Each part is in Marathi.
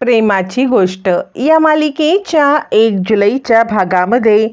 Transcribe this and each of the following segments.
प्रेमाची गोष्ट. या मालिकेच्या एक जुलैच्या भागामध्ये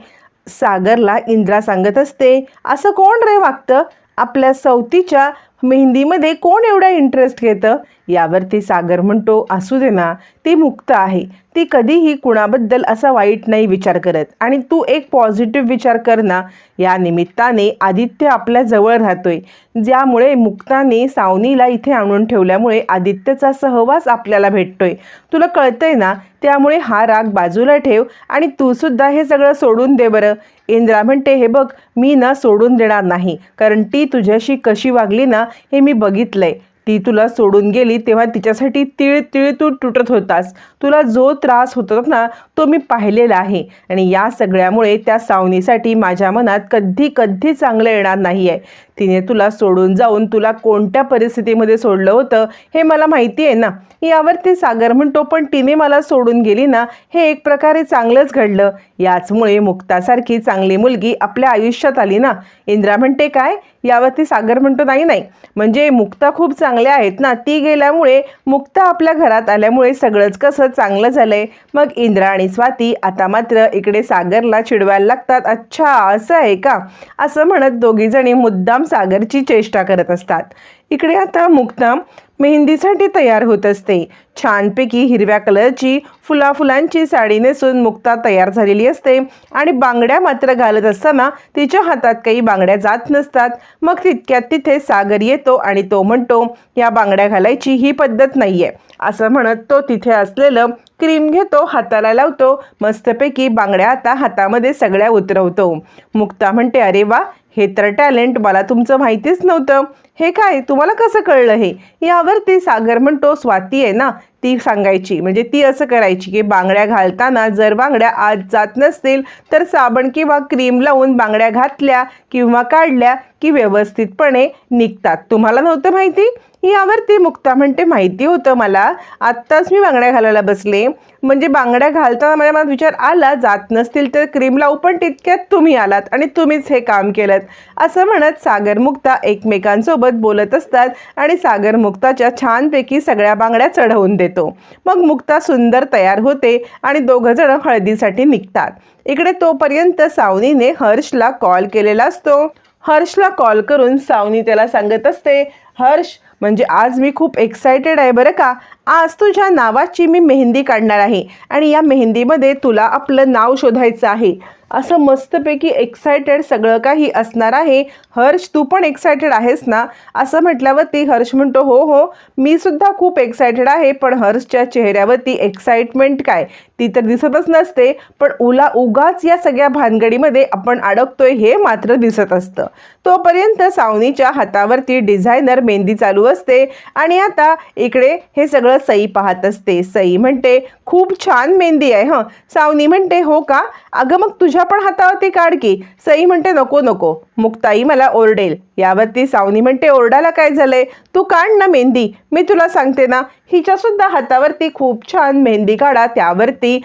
सागरला इंद्रा सांगत असते असं कोण रे वागतं? आपल्या सवतीच्या मेहंदीमध्ये कोण एवढा इंटरेस्ट घेतं? यावरती सागर म्हणतो असू दे ना ती मुक्त आहे. ती कधीही कुणाबद्दल असा वाईट नाही विचार करत. आणि तू एक पॉझिटिव्ह विचार कर ना या निमित्ताने आदित्य आपल्या जवळ राहतोय. ज्यामुळे मुक्ताने सावनीला इथे आणून ठेवल्यामुळे आदित्यचा सहवास आपल्याला भेटतोय. तुला कळतंय ना त्यामुळे हा राग बाजूला ठेव आणि तू सुद्धा हे सगळं सोडून दे बरं. इंद्रा म्हणते हे बघ मी ना सोडून देणार नाही. कारण ती तुझ्याशी कशी वागली ना हे मी बघितलंय. ती तुला सोडून गेली तेव्हा तिच्यासाठी तिळ तिळ तू तुटत होतास. तुला जो त्रास होतो होता ना तो मी पाहिलेला आहे. आणि या सगळ्यामुळे त्या सावनीसाठी माझ्या मनात कधी कधी चांगलं येणार नाही आहे तिने तुला सोडून जाऊन तुला कोणत्या परिस्थितीमध्ये सोडलं होतं हे मला माहिती आहे ना? यावरती सागर म्हणतो पण तिने मला सोडून गेली ना हे एक प्रकारे चांगलंच घडलं. याचमुळे मुक्तासारखी चांगली मुलगी आपल्या आयुष्यात आली ना? इंद्रा म्हणते काय? यावरती सागर म्हणतो नाही नाही. म्हणजे मुक्ता खूप चांगल्या आहेत ना? ती गेल्यामुळे मुक्ता आपल्या घरात आल्यामुळे सगळंच कसं चांगलं झालंय. मग इंद्रा आणि स्वाती आता मात्र इकडे सागरला चिडवायला लागतात. अच्छा असं आहे का? असं म्हणत दोघीजणी मुद्दाम सागरची चेष्टा करत असतात. इकडे आता मुक्ताम मेहंदीसाठी तयार होत असते. छानपैकी हिरव्या कलरची फुला फुलांची साडी नेसून मुक्ता तयार झालेली असते आणि बांगड्या मात्र घालत असताना तिच्या हातात काही बांगड्या जात नसतात. मग तितक्यात तिथे सागर येतो आणि तो म्हणतो या बांगड्या घालायची ही पद्धत नाही आहे असं म्हणत तो तिथे असलेलं क्रीम घेतो हाताला लावतो मस्तपैकी बांगड्या आता हातामध्ये सगळ्या उतरवतो. मुक्ता म्हणते अरे वा हे तर टॅलेंट मला तुमचं माहितीच नव्हतं. हे काय? तुम्हाला कसं कळलं हे? यावरती सागर म्हणतो स्वाती आहे ना ती सांगायची. म्हणजे ती असं करायची की बांगड्या घालताना जर बांगड्या आत जात नसतील तर साबण किंवा क्रीम लावून बांगड्या घातल्या किंवा काढल्या की व्यवस्थितपणे निघतात. तुम्हाला नव्हतं माहिती? यावरती मुक्ता म्हणते माहिती होतं मला. आत्ताच मी बांगड्या घालायला बसले. म्हणजे बांगड्या घालताना माझ्या मनात विचार आला जात नसतील तर क्रीम लावू पण तितक्यात तुम्ही आलात आणि तुम्हीच हे काम केलं असं म्हणत सागर मुक्ता एकमेकांसोबत बोलत असतात आणि सागर मुक्ताच्या छानपैकी सगळ्या बांगड्या चढवून देतो. मग मुक्ता सुंदर तयार होते आणि दोघंजणं हळदीसाठी निघतात. इकडे तोपर्यंत सावनीने हर्षला कॉल केलेला असतो. हर्षला कॉल करून सावनी त्याला सांगत असते हर्ष म्हणजे आज मी खूप एक्सायटेड आहे बरं का? आज तुझ्या नावाची मी मेहंदी काढणार आहे आणि या मेहंदीमध्ये तुला आपलं नाव शोधायचं आहे. असं मस्तपैकी एक्सायटेड सगळं काही असणार आहे. हर्ष तू पण एक्सायटेड आहेस ना? असं म्हटल्यावरती हर्ष म्हणतो हो हो मी सुद्धा खूप एक्सायटेड आहे पण हर्षच्या चेहऱ्यावरती एक्साइटमेंट काय? ती तर दिसतच नसते पण उला उगाच या सगळ्या भानगडीमध्ये आपण अडकतोय हे मात्र दिसत असतं. तोपर्यंत सावनीच्या हातावरती डिझायनर मेहंदी चालू असते आणि आता इकडे हे सगळं सई पाहत असते. सई म्हणते खूप छान मेहंदी आहे हं. सावनी म्हणते हो का? अगं मग तुझ्या पण हातावरती काढ की. सई म्हणते नको नको. मुक्ताई मला ओरडेल. यावरती सावनी म्हणते ओरडायला काय झालंय? तू काढ ना मेहंदी. मी तुला सांगते ना हिच्यासुद्धा हातावरती खूप छान मेहंदी काढा त्यावरती.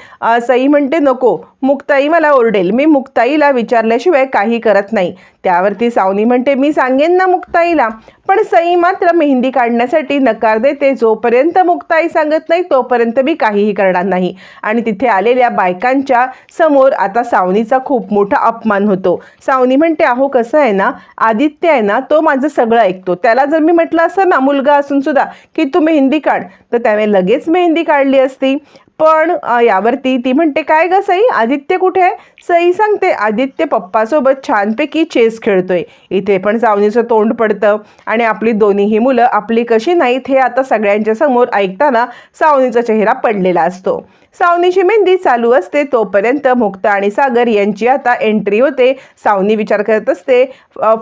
सई म्हणते नको. मुक्ताई मला ओरडेल. मी मुक्ताईला विचारल्याशिवाय काही करत नाही. त्यावरती सावनी म्हणते मी सांगेन ना मुक्ताईला. पण सई मात्र मेहंदी काढण्यासाठी नकार देते. जोपर्यंत मुक्ताई सांगत नाही तोपर्यंत मी काहीही करणार नाही. आणि तिथे आलेल्या बायकांच्या समोर आता सावनीचा खूप मोठा अपमान होतो. सावनी म्हणते अहो कसं आहे ना आदित्य आहे ना तो माझं सगळं ऐकतो. त्याला जर मी म्हटलं असं ना मुलगा असून सुद्धा की तू मेहंदी काढ. तर त्याने लगेच मेहंदी काढली असती. पण यावरती ती म्हणते काय ग सई? आदित्य कुठे आहे? सई सांगते आदित्य पप्पासोबत छानपैकी चेस खेळतोय. इथे पण सावनीचं तोंड पडतं आणि आपली दोन्हीही मुलं आपली कशी नाहीत हे आता सगळ्यांच्या समोर ऐकताना सावनीचा चेहरा पडलेला असतो. सावनीची मेहंदी चालू असते तोपर्यंत मुक्ता आणि सागर यांची आता एंट्री होते. सावनी विचार करत असते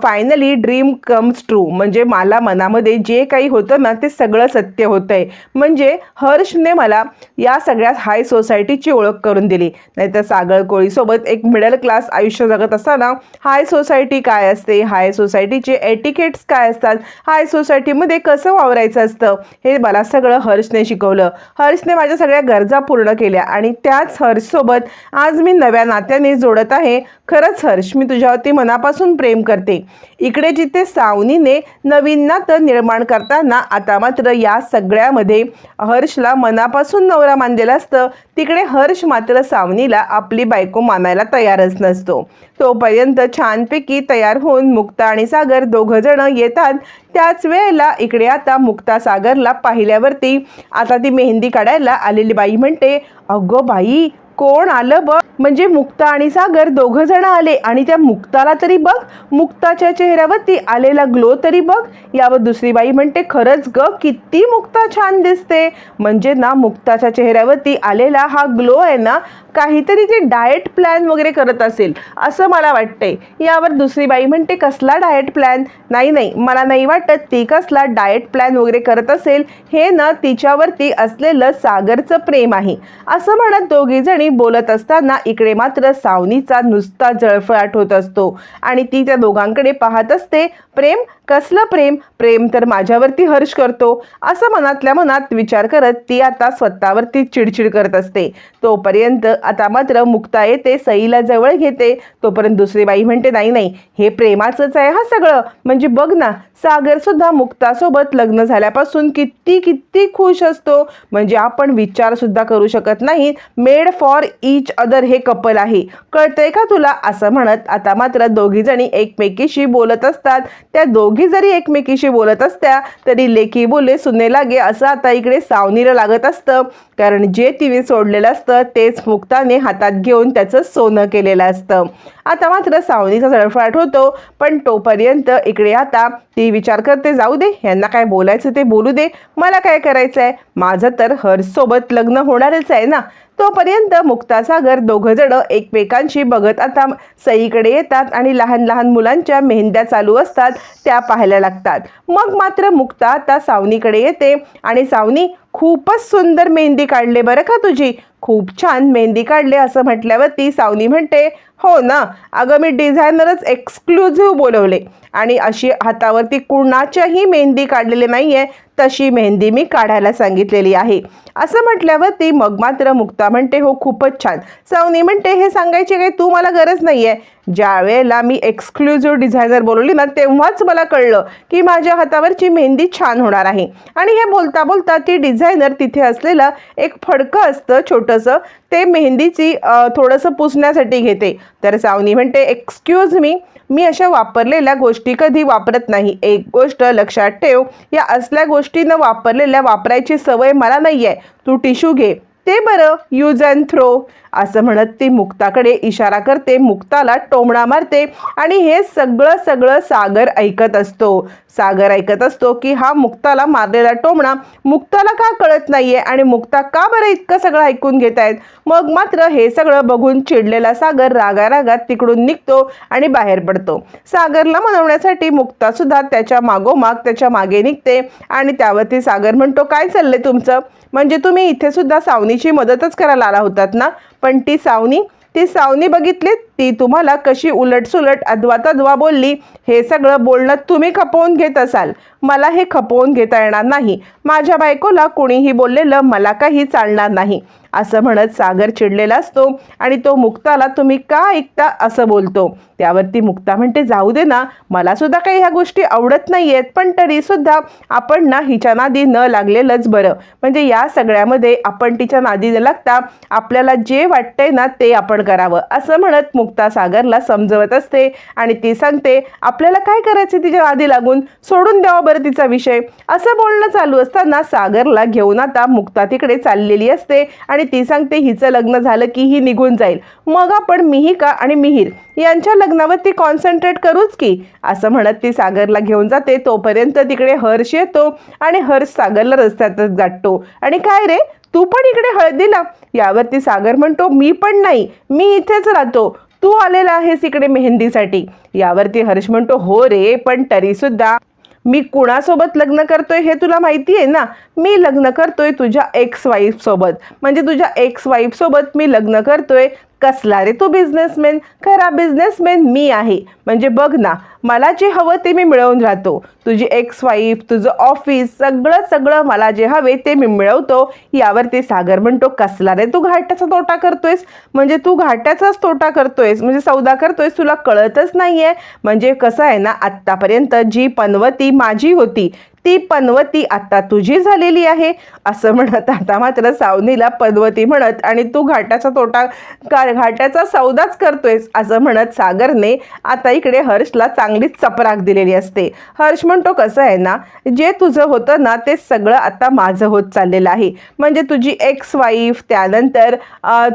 फायनली ड्रीम कम्स ट्रू म्हणजे मला मनामध्ये जे काही होतं ना ते सगळं सत्य होतं आहे म्हणजे हर्षने मला या सगळ्या सगळ्यात हाय सोसायटीची ओळख करून दिली. नाहीतर सागर कोळीसोबत एक मिडल क्लास आयुष्य जगत असताना हाय सोसायटी काय असते? हाय सोसायटीचे एटिकेट्स काय असतात? हाय सोसायटीमध्ये कसं वावरायचं असतं? हे मला सगळं हर्षने शिकवलं. हर्षने माझ्या सगळ्या गरजा पूर्ण केल्या आणि त्याच हर्षसोबत आज मी नव्या नात्याने जोडत आहे. खरंच हर्ष मी तुझ्यावरती मनापासून प्रेम करते. इकडे जिथे सावनीने नवीन नातं निर्माण करताना आता मात्र या सगळ्यामध्ये हर्षला मनापासून नवरा मानलेला असतं. तिकडे हर्ष मात्र सावनीला आपली बायको मानायला तयारच नसतो. तोपर्यंत छानपैकी तयार होऊन मुक्ता आणि सागर दोघं जण येतात. त्याच वेळेला इकडे आता मुक्ता सागरला पाहिल्यावरती आता ती मेहंदी काढायला आलेली बाई म्हणते अगो बाई कोण आलं बघ? म्हणजे मुक्ता आणि सागर दोघं जण आले आणि त्या मुक्ताला तरी बघ मुक्ताच्या चेहऱ्यावरती आलेला ग्लो तरी बघ. यावर दुसरी बाई म्हणते खरंच ग किती मुक्ता छान दिसते. म्हणजे ना मुक्ताच्या चेहऱ्यावरती आलेला हा ग्लो आहे ना काहीतरी ते डाएट प्लॅन वगैरे करत असेल असं मला वाटतंय. यावर दुसरी बाई म्हणते कसला डाएट प्लॅन नाही नाही. मला नाही वाटत ती कसला डाएट प्लॅन वगैरे करत असेल. हे ना तिच्यावरती असलेलं सागरचं प्रेम आहे. असं म्हणत दोघी जणी बोलत असताना इकडे मात्र सावनीचा नुसता जळफळाट होत असतो आणि ती त्या दोघांकडे पाहत असते प्रेम? कसलं प्रेम? प्रेम तर माझ्यावरती हर्ष करतो. असं मनातल्या मनात विचार करत ती आता स्वतःवरती चिडचिड करत असते. तोपर्यंत आता मात्र मुक्ता येते सईला जवळ घेते. तोपर्यंत दुसरी बाई म्हणते नाही नाही हे प्रेमाचंच आहे हा सगळं. म्हणजे बघ ना सागरसुद्धा मुक्तासोबत लग्न झाल्यापासून किती किती खुश असतो. म्हणजे आपण विचारसुद्धा करू शकत नाही मेड फॉर इच अदर हे कपल आहे. कळतंय का तुला? असं म्हणत आता मात्र दोघीजणी एकमेकीशी बोलत असतात. त्या दोघी जरी एकमेकीशी बोलत असत्या तरी लेखी बोले सुने लागे असं आता इकडे सावनीला लागत असतं. कारण जे तिने सोडलेलं असतं तेच भक्ताने हातात घेऊन त्याचं सोनं केलेलं असतं. आता मात्र सावनीचा जळफळाट होतो पण तोपर्यंत इकडे आता ती विचार करते जाऊ दे यांना काय बोलायचं ते बोलू दे मला काय करायचं आहे माझं तर हर्षसोबत लग्न होणारच आहे ना. तोपर्यंत मुक्तासागर दोघं जण एकमेकांशी बघत आता सईकडे येतात आणि लहान लहान मुलांच्या मेहंद्या चालू असतात त्या पाहायला लागतात. मग मात्र मुक्ता आता सावनीकडे येते आणि सावनी खूपच सुंदर मेहंदी काढले बरं का तुझी? खूप छान मेहंदी काढले असं म्हटल्यावरती सावनी म्हणते हो ना. अगं मी डिझायनरच एक्सक्लुझिव्ह बोलवले. आणि अशी हातावरती कुणाच्याही मेहंदी काढलेली नाही आहे तशी मेहंदी मी काढायला सांगितलेली आहे. असं म्हटल्यावर ती मग मात्र मुक्ता म्हणते हो खूपच छान. सवनी म्हणते हे सांगायची काही तू मला गरज नाही आहे ज्या वेळेला मी एक्सक्लुझिव्ह डिझायनर बोलवली ना तेव्हाच मला कळलं की माझ्या हातावरची मेहंदी छान होणार आहे. आणि हे बोलता बोलता ती डिझायनर तिथे असलेलं एक फडकं असतं छोटंसं ते मेहंदीची थोडंसं पुसण्यासाठी घेते. तर सावनी म्हणते एक्सक्यूज मी मी अशा वापरलेल्या गोष्टी कधी वापरत नाही. एक गोष्ट लक्षात ठेव या असल्या गोष्टीनं वापरलेल्या वापरायची सवय मला नाही आहे तू टिश्यू घे. ते बरं यूज अँड थ्रो असं म्हणत ती मुक्ताकडे इशारा करते. मुक्ताला टोमणा मारते आणि हे सगळं सगळं सागर ऐकत असतो. सागर ऐकत असतो की हा मुक्ताला मारलेला टोमणा मुक्ताला का कळत नाहीये आणि मुक्ता का बरं इतकं सगळं ऐकून घेत आहेत मग मात्र हे सगळं बघून चिडलेला सागर रागा रागात तिकडून निघतो आणि बाहेर पडतो. सागरला मनवण्यासाठी मुक्ता सुद्धा त्याच्या मागोमाग त्याच्यामागे निघते आणि त्यावरती सागर म्हणतो काय चाललंय तुमचं? म्हणजे तुम्ही इथे सुद्धा सावनी तिची मदतच करायला आला होतात ना? पण ती सावनी ती सावनी बघितली ती तुम्हाला कशी उलटसुलट अद्वा तद्वा बोलली हे सगळं बोलणं तुम्ही खपवून घेत असाल. मला हे खपवून घेता येणार नाही. माझ्या बायकोला कुणीही बोललेलं मला काही चालणार नाही. असं म्हणत सागर चिडलेला असतो आणि तो मुक्ताला तुम्ही का ऐकता असं बोलतो. त्यावरती मुक्ता म्हणते जाऊ दे ना मला सुद्धा काही ह्या गोष्टी आवडत नाही आहेत पण तरीसुद्धा आपण ना हिच्या नादी न लागलेलंच बरं. म्हणजे या सगळ्यामध्ये आपण तिच्या नादी न लागता आपल्याला जे वाटतंय ना ते आपण करावं. असं म्हणत मुक्ता मुक्ता सागरला समजवत असते आणि ती सांगते आपल्याला काय करायचं तिच्या आधी लागून? सोडून द्यावा बरं तिचा विषय. असं बोलणं चालू असताना सागरला घेऊन आता मुक्ता तिकडे चाललेली असते आणि ती सांगते हिचं लग्न झालं की ही निघून जाईल. मग आपण मिहिका आणि मिहीर? यांच्या लग्नावर ती कॉन्सन्ट्रेट करूच की? असं म्हणत ती सागरला घेऊन जाते. तोपर्यंत तिकडे हर्ष येतो आणि हर्ष सागरला रस्त्यातच गाठतो. आणि काय रे? तू पण इकडे हळदीला? यावरती सागर म्हणतो मी पण नाही. मी इथेच राहतो. तू आलेला आहेस इकडे मेहंदीसाठी. यावरती हर्ष म्हणतो हो रे पण तरी सुद्धा मी कुणासोबत लग्न करतोय हे तुला माहिती आहे ना? मी लग्न करतोय तुझ्या एक्स वाईफ सोबत. म्हणजे तुझ्या एक्स वाईफ सोबत मी लग्न करतोय कसला रे तू बिझनेसमॅन खरा बिझनेसमॅन मी आहे. म्हणजे बघ ना मला जे हवं ते मी मिळवून राहतो. तुझी एक्स वाईफ तुझं ऑफिस सगळं सगळं मला जे हवे ते मी मिळवतो. यावरती सागर म्हणतो कसला रे तू घाट्याचा तोटा करतोयस? म्हणजे तू घाट्याचाच तोटा करतोयस. म्हणजे सौदा करतोयस तुला कळतच नाही आहे म्हणजे कसं आहे ना आत्तापर्यंत जी पनवती माझी होती ती पनवती आता तुझी झालेली आहे असं म्हणत आता मात्र सावनीला पनवती म्हणत आणि तू घाटाचा तोटा का घाटाचा सौदाच करतोयस? असं म्हणत सागरने आता इकडे हर्षला चांगलीच चपराक दिलेली असते. हर्ष म्हणतो कसं आहे ना जे तुझं होतं ना ते सगळं आता माझं होत चाललेलं आहे. म्हणजे तुझी एक्स वाईफ त्यानंतर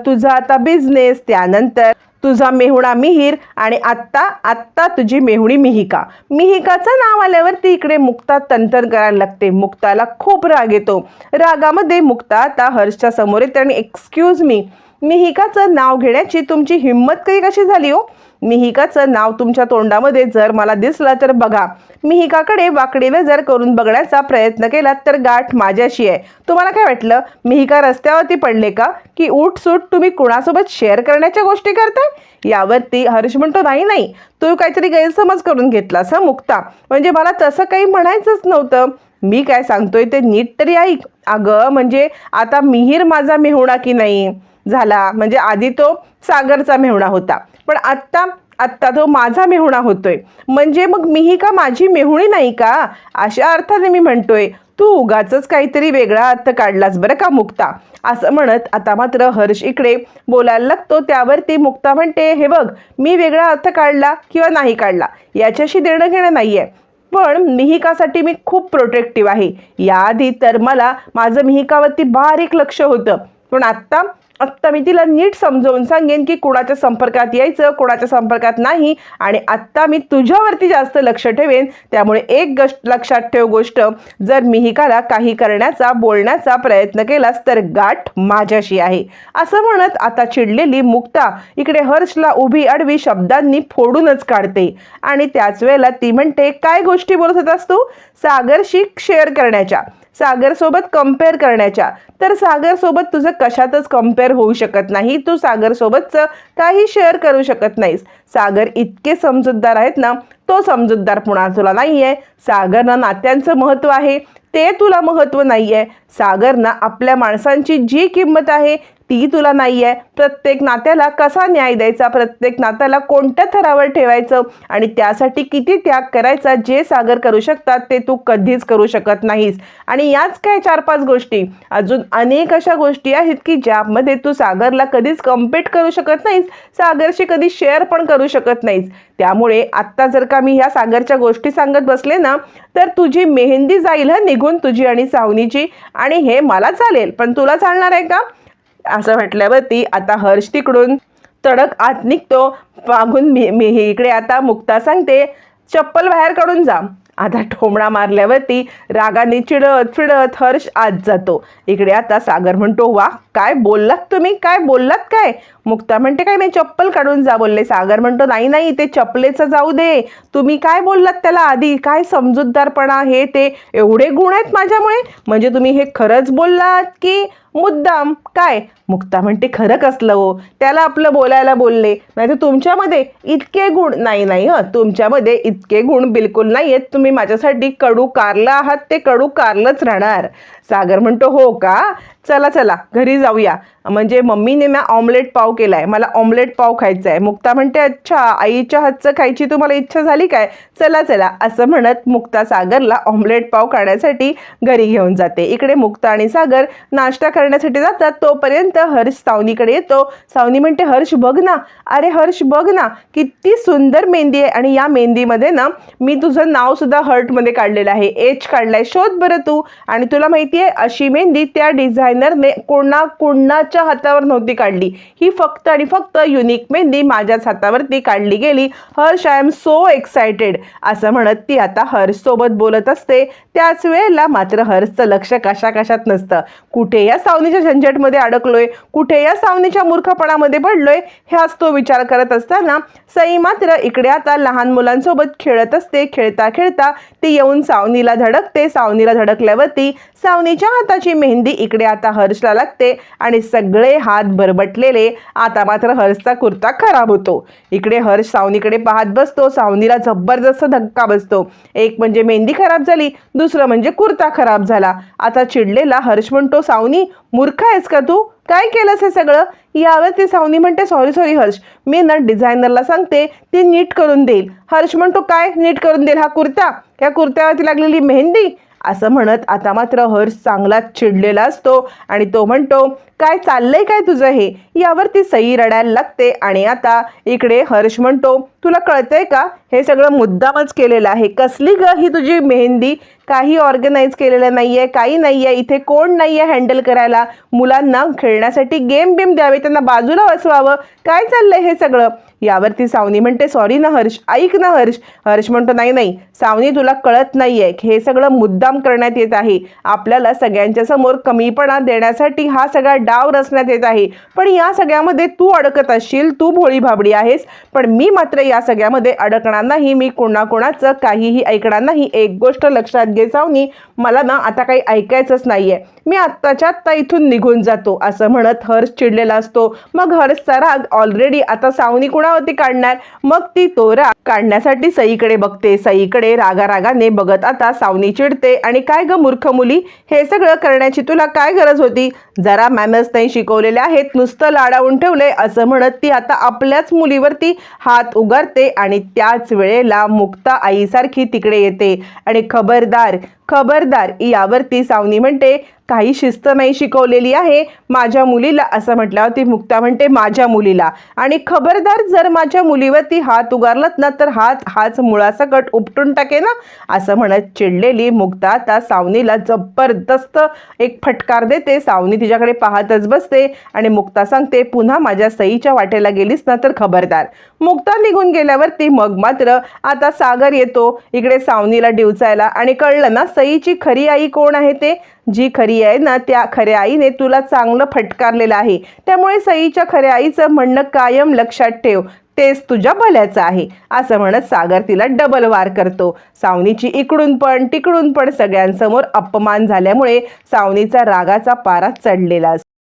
तुझा आता बिझनेस त्यानंतर तुझा मेहुणा मिहीर आणि आत्ता आत्ता तुझी मेहुणी मिहिका. मिहिकाचं नाव आल्यावरती इकडे मुक्ता तंतन करायला लागते. मुक्ताला खूप राग येतो. रागामध्ये मुक्ता आता हर्षच्या समोर येते आणि एक्सक्यूज मी मिहिकाचं नाव घेण्याची तुमची हिंमत काही कशी झाली हो? मिहिकाचं नाव तुमच्या तोंडामध्ये जर मला दिसलं तर बघा. मिहिकाकडे वाकडीनं जर करून बघण्याचा प्रयत्न केला तर गाठ माझ्याशी आहे. तुम्हाला काय वाटलं? मिहिका रस्त्यावरती पडले का? की उठ सूट तुम्ही कुणासोबत शेअर करण्याच्या गोष्टी करताय? यावरती हर्ष म्हणतो नाही नाही. तू काहीतरी गैरसमज करून घेतलास हा मुक्ता. म्हणजे मला तसं काही म्हणायचंच नव्हतं. मी काय सांगतोय ते नीट तरी ऐक. अगं म्हणजे आता मिहीर माझा मेहुणा की नाही? झाला. म्हणजे आधी तो सागरचा मेहुणा होता. पण आत्ता आत्ता तो माझा मेहुणा होतोय. म्हणजे मग मीही का माझी मेहुणी नाही का? अशा अर्थाने मी म्हणतोय तू उगाच काहीतरी वेगळा अर्थ काढलास बरं का मुक्ता? असं म्हणत आता मात्र हर्ष इकडे बोलायला लागतो. त्यावरती मुक्ता म्हणते हे बघ मी वेगळा अर्थ काढला किंवा नाही काढला याच्याशी देणं घेणं नाही आहे पण मिहिकासाठी मी खूप प्रोटेक्टिव्ह आहे. याआधी तर मला माझं मिहिकावरती बारीक लक्ष होतं. पण आत्ता आत्ता मी तिला नीट समजावून सांगेन की कोणाच्या संपर्कात यायचं कोणाच्या संपर्कात नाही. आणि आत्ता मी तुझ्यावरती जास्त लक्ष ठेवेन. त्यामुळे एक गोष्ट लक्षात ठेव गोष्ट. जर मिहिकाला काही करण्याचा बोलण्याचा प्रयत्न केलास तर गाठ माझ्याशी आहे. असं म्हणत आता चिडलेली मुक्ता इकडे हर्षला उभी आडवी शब्दांनी फोडूनच काढते. आणि त्याच वेळेला ती म्हणते काय गोष्टी बोलत होतास तू? सागरशी शेअर करण्याच्या. सागरसोबत कंपेअर करण्याच्या. तर सागरसोबत तुझं कशातच कंपेअर होऊ शकत नाही. तू सागरसोबतचं काही शेअर करू शकत नाहीस. सागर इतके समजूतदार आहेत ना तो समजूतदार पुन्हा तुला नाही आहे सागरनं नात्यांचं महत्त्व आहे ते तुला महत्त्व नाही आहे सागरनं आपल्या माणसांची जी किंमत आहे ती तुला नाही आहे प्रत्येक नात्याला कसा न्याय द्यायचा? प्रत्येक नात्याला कोणत्या थरावर ठेवायचं? आणि त्यासाठी किती त्याग करायचा? जे सागर करू शकतात ते तू कधीच करू शकत नाहीस. आणि याच काय चार पाच गोष्टी? अजून अनेक अशा गोष्टी आहेत की ज्यामध्ये तू सागरला कधीच कम्पीट करू शकत नाहीस. सागरशी कधी शेअर पण करू शकत नाहीस. त्यामुळे आत्ता जर का मी ह्या सागरच्या गोष्टी सांगत बसले ना तर तुझी मेहंदी जाईल हं निघून तुझी आणि सावनीची. आणि हे मला चालेल. पण तुला चालणार आहे का? असं म्हटल्यावरती आता हर्ष तिकडून तडक आत निघतो. मागून मी मी इकडे आता मुक्ता सांगते चप्पल बाहेर काढून जा. आता ठोमणा मारल्यावरती रागाने चिडत चिडत हर्ष आत जातो. इकडे आता सागर म्हणतो वा काय बोललात तुम्ही? काय बोललात काय? मुक्ता म्हणते काय मी चप्पल काढून जा बोलले. सागर म्हणतो नाही नाही ते चपलेचं जाऊ दे. तुम्ही काय बोललात त्याला आधी? काय समजूतदारपणा हे ते? एवढे गुण आहेत माझ्यामुळे? म्हणजे तुम्ही हे खरंच बोललात की मुद्दाम काय? मुक्ता म्हणते खरं कसलं हो? त्याला आपलं बोलायला बोलले. नाही तर तुमच्यामध्ये इतके गुण नाही नाही हं. तुमच्यामध्ये इतके गुण बिलकुल नाही आहेत तुम्ही माझ्यासाठी कडू कारलं आहात. ते कडू कारलंच राहणार. सागर म्हणतो हो का? चला चला घरी जाऊया. म्हणजे मम्मीने ना ऑमलेट पाव केला आहे मला ऑमलेट पाव खायचा आहे मुक्ता म्हणते अच्छा आईच्या हातचं खायची तुम्हाला इच्छा झाली काय? चला चला असं म्हणत मुक्ता सागरला ऑमलेट पाव खाण्यासाठी घरी घेऊन जाते. इकडे मुक्ता आणि सागर नाश्ता करण्यासाठी जातात. तोपर्यंत हर्ष सावनीकडे येतो. सावनी म्हणते हर्ष बघ ना. अरे हर्ष बघ ना. किती सुंदर मेहंदी आहे. आणि या मेहंदीमध्ये ना मी तुझं नावसुद्धा हर्टमध्ये काढलेलं आहे. एच काढलाय. शोध बरं तू. आणि तुला माहिती आहे अशी मेहंदी त्या डिझाईन डिझायनरने कोणा कोणाच्या हातावर नव्हती काढली. ही फक्त आणि फक्त युनिक मेहंदी माझ्याच हातावरती काढली गेली. Harsh I am so excited असं म्हणत ती आता हर्षसोबत बोलत असते. त्याच वेळेला मात्र हर्षचं लक्ष कशा कशात नसतं. कुठे या सावनीच्या झंझटमध्ये अडकलोय? कुठे या सावनीच्या मूर्खपणामध्ये पडलोय? ह्याच तो विचार करत असताना सई मात्र इकडे आता लहान मुलांसोबत खेळत असते. खेळता खेळता ती येऊन सावनीला धडकते. सावनीला धडकल्यावरती सावनीच्या हाताची मेहंदी इकडे आता आता हर्षला लागते आणि सगळे हात बरबटलेले आता मात्र हर्षचा कुर्ता खराब होतो. इकडे हर्ष सावनीकडे पाहत बसतो सावनीला जबरदस्त धक्का बसतो. एक म्हणजे मेहंदी खराब झाली दुसरं म्हणजे कुर्ता खराब झाला. आता चिडलेला हर्ष म्हणतो सावनी मूर्ख आहेस का तू? काय केलंस हे सगळं? यावर ती सावनी म्हणते सॉरी सॉरी हर्ष. मी ना डिझायनरला सांगते ती नीट करून देईल. हर्ष म्हणतो काय नीट करून देईल हा कुर्ता? या कुर्त्यावरती लागलेली मेहंदी? असं म्हणत आता मात्र हर्ष चांगलाच चिडलेला असतो आणि तो म्हणतो काय चाललंय काय तुझं हे? यावरती सई रडायला लागते आणि आता इकडे हर्ष म्हणतो तुला कळतंय का? हे सगळं मुद्दामच केलेलं आहे. कसली ग ही तुझी मेहंदी? काही ऑर्गनाईज केलेलं नाही आहे काही नाही आहे इथे कोण नाही आहे हँडल करायला? मुलांना खेळण्यासाठी गेम बिम द्यावे त्यांना बाजूला बसवावं. काय चाललंय हे सगळं? यावरती सावनी म्हणते सॉरी ना हर्ष ऐक ना हर्ष. हर्ष म्हणतो नाही नाही. सावनी तुला कळत नाही आहे हे सगळं मुद्दाम करण्यात येत आहे. आपल्याला सगळ्यांच्या समोर कमीपणा देण्यासाठी हा सगळा डाव रचण्यात येत आहे. पण या सगळ्यामध्ये तू अडकत असशील तू भोळी भाबडी आहेस. पण मी मात्र या सगळ्यामध्ये अडकणार नाही. मी कोणाकोणाचं काहीही ऐकणार नाही. एक गोष्ट लक्षात घे सावनी मला ना आता काही ऐकायचंच नाहीये. मी आत्ताच्या आत्ता इथून निघून जातो असं म्हणत हर्ष चिडलेला असतो. मग हर्षचा राग ऑलरेडी आता सावनी कुणावरती काढणार? मग ती तो राग काढण्यासाठी सईकडे बघते. सईकडे रागा रागाने बघत आता सावनी चिडते. आणि काय ग मूर्ख मुली? हे सगळं करण्याची तुला काय गरज होती? जरा मॅनर्स नाही शिकवलेले आहेत. नुसतं लाडावून ठेवले असं म्हणत ती आता आपल्याच मुलीवरती हात करते आणि त्याच वेळेला मुक्ता आईसारखी तिकडे येते. आणि खबरदार खबरदार. यावरती सावनी म्हणते काही शिस्त नाही शिकवलेली आहे माझ्या मुलीला. असं म्हटल्यावर ती मुक्ता म्हणते माझ्या मुलीला. आणि खबरदार जर माझ्या मुलीवरती हात उगारलात ना तर हात हाच मुळासकट उपटून टाके ना असं म्हणत चिडलेली मुक्ता आता सावनीला जबरदस्त एक फटकार देते. सावनी तिच्याकडे पाहतच बसते आणि मुक्ता सांगते पुन्हा माझ्या सईच्या वाटेला गेलीस ना तर खबरदार. मुक्ता निघून गेल्यावरती मग मात्र आता सागर येतो इकडे सावनीला डिवचायला आणि कळलं ना सईची खरी आई कोण आहे ते? जी खरी आहे ना त्या खऱ्या आईने तुला चांगलं फटकारलेलं आहे. त्यामुळे सईच्या खऱ्या आईचं म्हणणं कायम लक्षात ठेव. तेच तुझ्या भल्याचं आहे. असं म्हणत सागर तिला डबल वार करतो. सावनीची इकडून पण तिकडून पण सगळ्यांसमोर अपमान झाल्यामुळे सावनीचा रागाचा पारा चढलेला असतो.